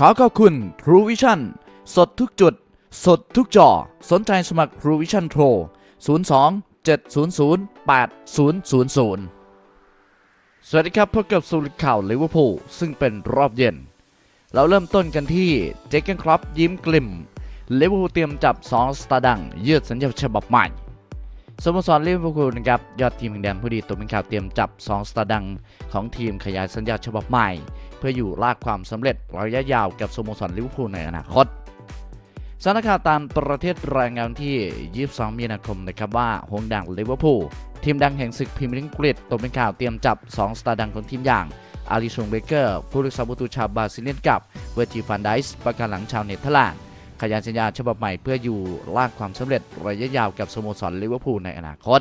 ขอขอบคุณ True Vision สดทุกจุด สดทุกจอ สนใจสมัคร True Vision โทร02 700 8000 สวัสดีครับพบกับสุริข่าวลิเวอร์พูลซึ่งเป็นรอบเย็น เราเริ่มต้นกันที่เจคเกนครอปยิ้มกลิ่มลิเวอร์พูลเตรียมจับ 2 สตาร์ดังยืดสัญญาฉบับใหม่ สโมสรลิเวอร์พูลนะครับยอดทีมแห่งแดนผู้ดีตัวเป็นข่าวเตรียมจับ 2 สตาร์ดังของทีมขยายสัญญาฉบับใหม่ เพื่ออยู่ลากความสำเร็จระยะยาวกับสโมสรลิเวอร์พูลในอนาคตสถานการณ์ตามประเทศรายงานที่ 22 มีนาคมนะครับว่าหงดังลิเวอร์พูลทีมดังแห่งศึกพรีเมียร์ลีกอังกฤษตัวเป็นข่าวเตรียมจับ 2 สตาร์ดังของทีมอย่างอาริชงเบเกอร์ผู้รักษาประตูชาวบราซิเลียนกับเวอร์จิฟันไดส์ประกันหลังชาวเนเธอร์แลนด์ ขยายสัญญาฉบับใหม่เพื่ออยู่ลากความสำเร็จระยะยาวกับสโมสรลิเวอร์พูลในอนาคต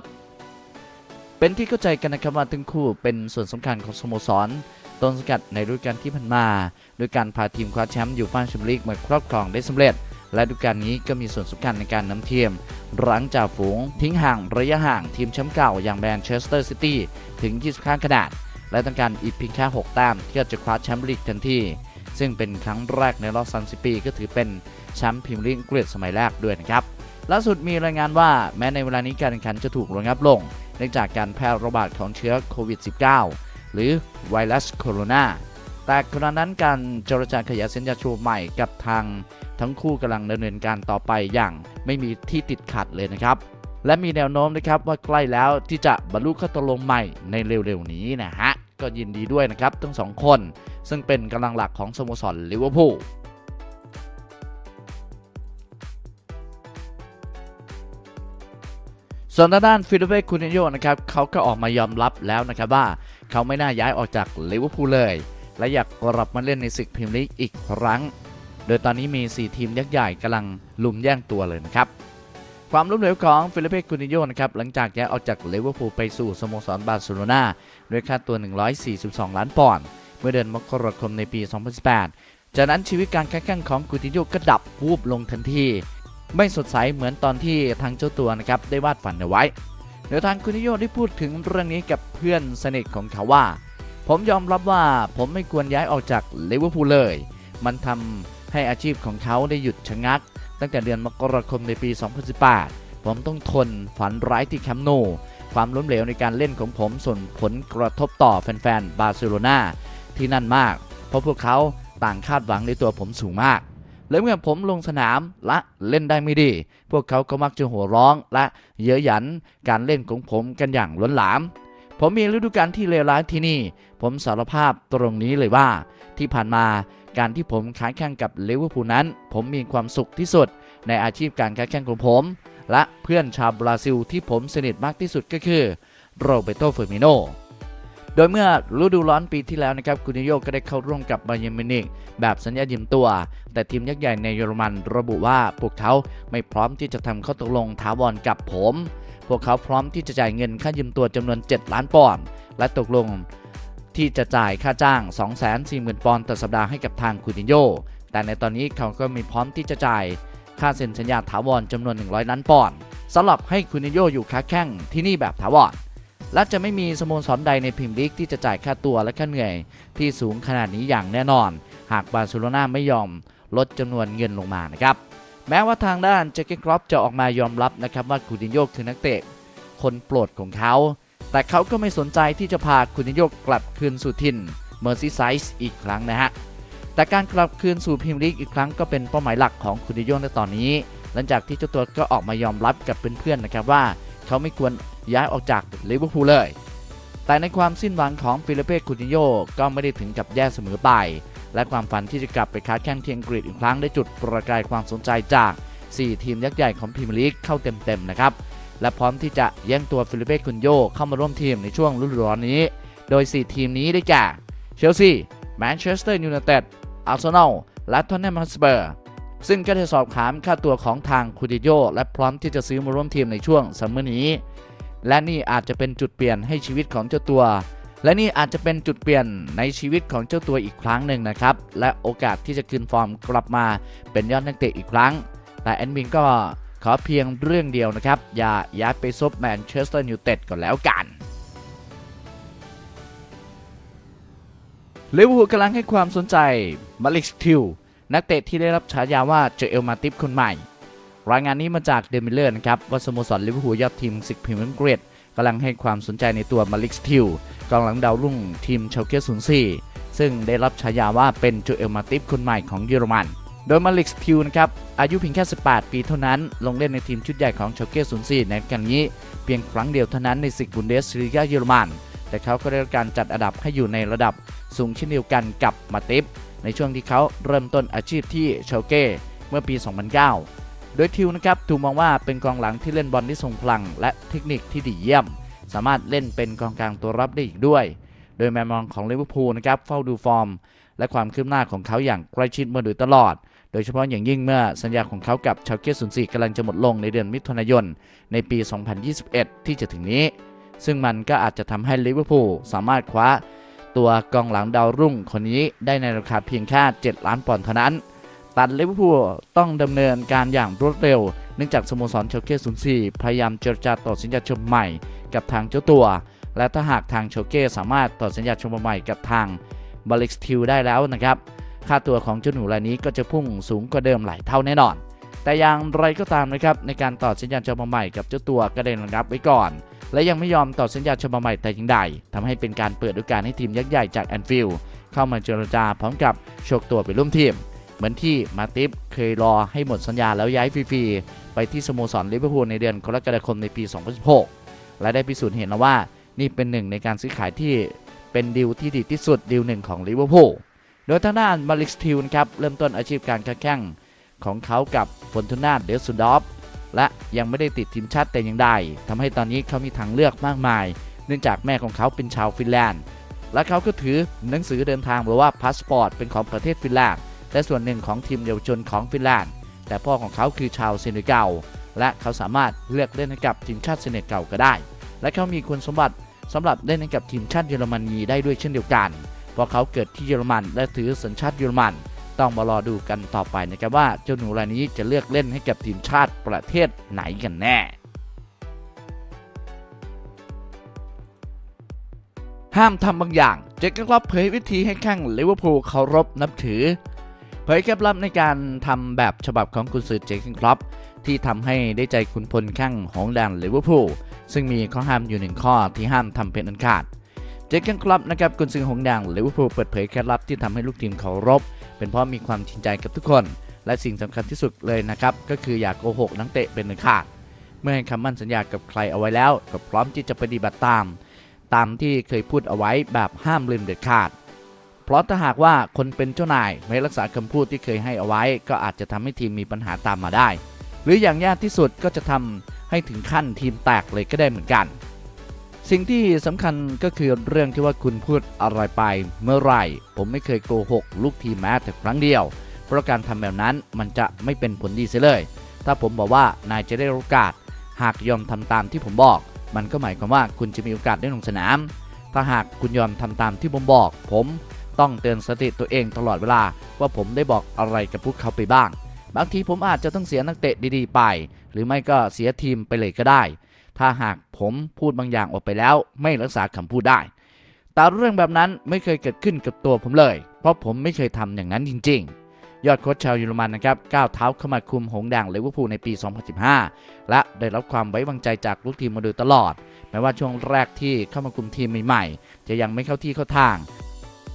เป็นที่เข้าใจกันนะครับว่าทั้งคู่เป็นส่วนสำคัญของสโมสรต้นสกัดในฤดูกาลที่ผ่านมาโดยการพาทีมคว้าแชมป์ยูฟ่าแชมเปี้ยนลีกมาครอบครองได้สำเร็จ และฤดูกาลนี้ก็มีส่วนสำคัญในการนำทีมหลังจากฝูงทิ้งห่างระยะห่างทีมแชมป์เก่าอย่างแมนเชสเตอร์ซิตี้ถึง 25 ขนาด และต้องการอีกเพียงแค่ 6 แต้มที่จะคว้าแชมป์ลีกทันที ซึ่งเป็นครั้งแรกในรอบ 30 ปี ก็ถือเป็นแชมป์พรีเมียร์ลีกอังกฤษสมัยแรกด้วยนะครับ ล่าสุดมีรายงานว่าแม้ในเวลานี้การแข่งขันจะถูกระงับลง เนื่องจากการแพร่ระบาดของเชื้อโควิด -19 หรือไวรัสโคโรนาแต่ขณะนั้นการเจรจาขยายสัญญาชูใหม่กับทางทั้งคู่กำลังดำเนินการต่อไปอย่างไม่มีที่ติดขัดเลยนะครับ และมีแนวโน้มนะครับว่าใกล้แล้วที่จะบรรลุข้อตกลงใหม่ในเร็วๆนี้นะฮะ ก็ยินดีด้วยนะครับทั้งสองคน ซึ่งเป็นกำลังหลักของสโมสรลิเวอร์พูลส่วนทางด้านฟิลิปเป้คูติโยนะครับเขาก็ออกมายอมรับแล้วนะครับว่าเขาไม่น่าย้ายออกจากลิเวอร์พูลเลย และอยากกลับมาเล่นในศึกพรีเมียร์ลีกอีกครั้ง โดยตอนนี้มี 4 ทีมยักษ์ใหญ่กำลังลุมแย่งตัวเลยนะครับ ความล้มเหลวของฟิลิปเป้คูติโยนะครับหลังจากย้ายออกจากลิเวอร์พูลไปสู่สโมสรบาร์เซโลนาด้วยค่าตัว 142 ล้านปอนด์เมื่อเดือนมกราคมในปี 2018 จากนั้นชีวิตการแข่งขันของคูติโยก็ดับวูบลงทันที ไม่สดใสเหมือนตอนที่ทางเจ้าตัวนะครับได้วาดฝันเอาไว้เดี๋ยวทางคุณนิโยได้พูดถึงเรื่องนี้กับเพื่อนสนิทของเขาว่า ผมยอมรับว่าผมไม่ควรย้ายออกจากลิเวอร์พูลเลย มันทำให้อาชีพของเขาได้หยุดชะงัก ตั้งแต่เดือนมกราคมในปี 2018 ผมต้องทนฝันร้ายที่แคมป์นูความล้มเหลวในการเล่นของผมส่งผลกระทบต่อแฟนๆ บาร์เซโลนาที่นั่นมาก เพราะพวกเขาต่างคาดหวังในตัวผมสูงมาก และเมื่อผมลงสนามและเล่นได้ไม่ดี พวกเขาก็มักจะหัวร้องและเย้ยหยันการเล่นของผมกันอย่างล้นหลาม ผมมีฤดูกาลที่เลวร้ายที่นี่ ผมสารภาพตรงนี้เลยว่า ที่ผ่านมา การที่ผมค้าแข่งกับลิเวอร์พูลนั้น ผมมีความสุขที่สุด ในอาชีพการค้าแข่งของผม และเพื่อนชาวบราซิลที่ผมสนิทมากที่สุดก็คือโรเบโตเฟอร์มิโนโดยเมื่อฤดูร้อนปีที่แล้วนะครับคูนิโยก็ได้เข้าร่วมกับบาเยร์นมินิกแบบสัญญายืมตัว แต่ทีมยักษ์ใหญ่ในเยอรมันระบุว่าพวกเขาไม่พร้อมที่จะทำข้อตกลงถาวรกับผม พวกเขาพร้อมที่จะจ่ายเงินค่ายืมตัวจำนวน 7 ล้านปอนด์และตกลง ที่จะจ่ายค่าจ้าง 240,000 ปอนด์ต่อสัปดาห์ให้กับทางคูตินโย แต่ในตอนนี้เขาก็มีพร้อมที่จะจ่ายค่าเซ็นสัญญาถาวรจำนวน 100 ล้านปอนด์สำหรับให้คูตินโยอยู่ค้าแข่งที่นี่แบบถาวรและจะไม่มีสโมสรใดในพรีเมียร์ลีกที่จะจ่ายค่าตัวและค่าเหนื่อย ที่สูงขนาดนี้อย่างแน่นอน หากบาร์เซโลนาไม่ยอมลดจำนวนเงินลงมานะครับแม้ว่าทางด้านเจคเกนครอปจะออกมายอมรับนะครับว่าคูตินโยคือนักเตะคนโปรดของเขา แต่เขาก็ไม่สนใจที่จะพาคูตินโยกลับคืนสู่ถิ่นเมอร์ซีไซส์อีกครั้งนะฮะ แต่การกลับคืนสู่พรีเมียร์ลีกอีกครั้งก็เป็นเป้าหมายหลักของคูตินโยในตอนนี้ หลังจากที่เจ้าตัวก็ออกมายอมรับกับเพื่อนๆนะครับว่า เขาไม่ควรย้ายออกจากลิเวอร์พูลเลย แต่ในความสิ้นหวังของฟิลิปเป้คูตินโยก็ไม่ได้ถึงกับแย่เสมอไป และความฝันที่จะกลับไปค้าแข่งที่อังกฤษอีกครั้งได้จุดประกายความสนใจจาก 4 ทีมยักษ์ใหญ่ของพรีเมียร์ลีกเข้าเต็มๆนะครับ และพร้อมที่จะแย่งตัวฟิลิปเป้คูตินโยเข้ามาร่วมทีมในช่วงฤดูร้อนนี้ โดย 4 ทีมนี้ได้แก่เชลซีแมนเชสเตอร์ยูไนเต็ดอาร์เซนอลและทอนแนมฮอตสเปอร์ซึ่งก็ได้สอบถามค่าตัวของทางคูตินโยและพร้อมที่จะซื้อมาร่วมทีมในช่วงซัมเมอร์นี้ และนี่อาจจะเป็นจุดเปลี่ยนให้ชีวิตของเจ้าตัว และนี่อาจจะเป็นจุดเปลี่ยนในชีวิตของเจ้าตัวอีกครั้งหนึ่งนะครับ และโอกาสที่จะคืนฟอร์มกลับมาเป็นยอดนักเตะอีกครั้ง แต่แอนบินก็ ขอเพียงเรื่องเดียวนะครับ อย่าย้ายไปซบแมนเชสเตอร์ยูไนเต็ดก่อนแล้วกันลิเวอร์พูลกำลังให้ความสนใจมาลิกทิวนักเตะที่ได้รับฉายาว่าเจอเอลมาติฟคนใหม่ รายงานนี้มาจากเดมิเลอร์นะครับว่าสโมสรลิเวอร์พูลยอดทีมสิกพรีเมียร์เกรดกำลังให้ความสนใจในตัวมาลิกสติลกองหลังดาวรุ่งทีมเชลเกศูนย์สี่ซึ่งได้รับฉายาว่าเป็นโจเอลมาติฟคนใหม่ของเยอรมัน โดยมาลิกสติลนะครับอายุเพียงแค่ 18 ปีเท่านั้น ลงเล่นในทีมชุดใหญ่ของเชเกศูนย์สี่ในกันนี้ เพียงครั้งเดียวเท่านั้นในศึกบุนเดสลีกาเยอรมัน แต่เขาก็ได้รับการจัดอันดับให้อยู่ในระดับสูงเช่นเดียวกันกับมาติฟในช่วงที่เขาเริ่มต้นอาชีพที่เชเก้เมื่อปี 2009 โดยทิวนะครับถูกมองว่าเป็นกองหลังที่เล่นบอลที่ทรงพลัง และเทคนิคที่ดีเยี่ยม สามารถเล่นเป็นกองกลางตัวรับได้อีกด้วย โดยแมนมองของลิเวอร์พูลนะครับเฝ้าดูฟอร์ม และความคืบหน้าของเขาอย่างใกล้ชิดมาโดยตลอด โดยเฉพาะอย่างยิ่งเมื่อสัญญาของเขากับชาวเกส04กำลังจะหมดลงในเดือนมิถุนายน ในปี 2021 ที่จะถึงนี้ ซึ่งมันก็อาจจะทำให้ลิเวอร์พูลสามารถคว้าตัวกองหลังดาวรุ่งคนนี้ได้ในราคาเพียงแค่7ล้านปอนด์เท่านั้น ตัดลิเวอร์พูลต้องดำเนินการอย่างรวดเร็ว เนื่องจากสโมสรเชลเก้04พยายามเจรจาต่อสัญญาชมใหม่ กับทางเจ้าตัว และถ้าหากทางเชลเก้สามารถต่อสัญญาชมใหม่กับทางบาลิกสทิลได้แล้วนะครับ ค่าตัวของเจ้าหนูรายนี้ก็จะพุ่งสูงกว่าเดิมหลายเท่าแน่นอน แต่อย่างไรก็ตามนะครับในการต่อสัญญาฉบับใหม่กับเจ้าตัวก็ได้ระงับไว้ก่อน และยังไม่ยอมต่อสัญญาฉบับใหม่แต่อย่างใดทำให้เป็นการเปิดโอกาสให้ทีมยักษ์ใหญ่จากแอนฟิลด์เข้ามาเจรจาพร้อมกับโชกตัวไปร่วมทีม เหมือนที่มาติฟเคยรอให้หมดสัญญาแล้วย้ายฟรีๆไปที่สโมสรลิเวอร์พูลในเดือนกรกฎาคมในปี 2016 และได้พิสูจน์เห็นแล้วว่านี่เป็นหนึ่งในการซื้อขายที่เป็นดีลที่ดีที่สุดดีลหนึ่งของลิเวอร์พูล โดยทางด้านมาลิกสติลนครับเริ่มต้นอาชีพการค้าแข่งของเขากับฟอนตูนาเดลซูดอฟและยังไม่ได้ติดทีมชาติแต่อย่างใดทำให้ตอนนี้เขามีทางเลือกมากมาย เนื่องจากแม่ของเขาเป็นชาวฟินแลนด์ และเขาก็ถือหนังสือเดินทางหรือว่าพาสปอร์ตเป็นของประเทศฟินแลนด์และส่วนหนึ่งของทีมเยาวชนของฟินแลนด์ แต่พ่อของเขาคือชาวเซเนกัลและเขาสามารถเลือกเล่นให้กับทีมชาติเซเนกัลก็ได้ และเขามีคุณสมบัติสำหรับเล่นให้กับทีมชาติเยอรมนีได้ด้วยเช่นเดียวกัน เพราะเขาเกิดที่เยอรมัน และถือสัญชาติเยอรมัน ต้องมารอดูกันต่อไปนะครับว่าเจ้าหนูรายนี้จะเลือกเล่นให้กับทีมชาติประเทศไหนกันแน่ห้ามทำบางอย่างเจคกันคลับเผยวิธีให้แข้งลิเวอร์พูลเคารพนับถือ เผยเคล็ดลับในการทำแบบฉบับของกุนซือเจคกันคลับที่ทำให้ได้ใจคุณพลแข้งของแดนลิเวอร์พูลซึ่งมีข้อห้ามอยู่หนึ่งข้อที่ห้ามทำเป็นอันขาด เจคเกนคลับนะครับกุนซือหงแดงลิเวอร์พูลเปิดเผยเคล็ดลับที่ทำให้ลูกทีมเคารพ เป็นเพราะมีความจริงใจกับทุกคน และสิ่งสำคัญที่สุดเลยนะครับ ก็คืออย่ากโกหกนักเตะเป็นอันขาด เมื่อให้คำมั่นสัญญากับใครเอาไว้แล้ว ก็พร้อมที่จะปฏิบัติตาม ตามที่เคยพูดเอาไว้แบบห้ามลืมเด็ดขาด เพราะถ้าหากว่าคนเป็นเจ้านายไม่รักษาคำพูดที่เคยให้เอาไว้ ก็อาจจะทำให้ทีมมีปัญหาตามมาได้ หรืออย่างยากที่สุดก็จะทำให้ถึงขั้นทีมแตกเลยก็ได้เหมือนกัน สิ่งที่สำคัญก็คือเรื่องที่ว่าคุณพูดอะไรไปเมื่อไหร่ ผมไม่เคยโกหกลูกทีมแม้แต่ครั้งเดียว เพราะการทำแบบนั้นมันจะไม่เป็นผลดีเสียเลย ถ้าผมบอกว่านายจะได้โอกาส หากยอมทำตามที่ผมบอก มันก็หมายความว่าคุณจะมีโอกาสได้ลงสนาม ถ้าหากคุณยอมทำตามที่ผมบอก ผมต้องเตือนสติตัวเองตลอดเวลาว่าผมได้บอกอะไรกับพวกเขาไปบ้าง บางทีผมอาจจะต้องเสียนักเตะดีๆ ไป หรือไม่ก็เสียทีมไปเลยก็ได้ ถ้าหากผมพูดบางอย่างออกไปแล้วไม่รักษาคำพูดได้ แต่เรื่องแบบนั้นไม่เคยเกิดขึ้นกับตัวผมเลย เพราะผมไม่เคยทำอย่างนั้นจริง ๆ ยอดโค้ชชาวเยอรมันนะครับก้าวเท้าเข้ามาคุมหงส์แดงลิเวอร์พูลในปี 2015 และได้รับความไว้วางใจจากลูกทีมมาโดยตลอด แม้ว่าช่วงแรกที่เข้ามาคุมทีมใหม่ๆ จะยังไม่เข้าที่เข้าทาง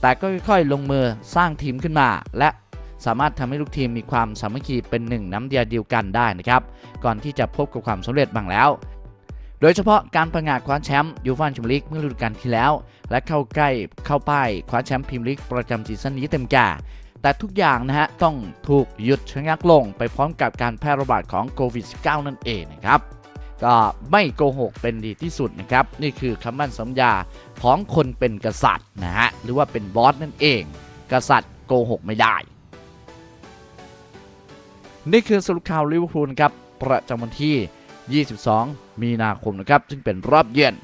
แต่ก็ค่อยๆลงมือสร้างทีมขึ้นมา และสามารถทำให้ลูกทีมมีความสามัคคีเป็นหนึ่งน้ำเดียวเดียวกันได้นะครับ ก่อนที่จะพบกับความสำเร็จบ้างแล้ว โดยเฉพาะการประกาศคว้าแชมป์ยูฟ่าแชมเปี้ยนลีกเมื่อฤดูกาลที่แล้ว และเข้าใกล้เข้าป้ายคว้าแชมป์พรีเมียร์ลีกประจำซีซั่นนี้เต็มแก่แต่ทุกอย่างนะฮะ ต้องถูกหยุดชะงักลงไปพร้อมกับการแพร่ระบาดของโควิด -19 นั่นเองนะครับ ก็ไม่โกหกเป็นดีที่สุดนะครับ นี่คือคำมั่นสัญญาของคนเป็นกษัตริย์นะฮะ หรือว่าเป็นบอสนั่นเอง กษัตริย์โกหกไม่ได้ นี่คือสรุปข่าวลิเวอร์พูลครับ ประจำวันที่ 22 มีนาคมนะครับ ซึ่งเป็นรอบเย็น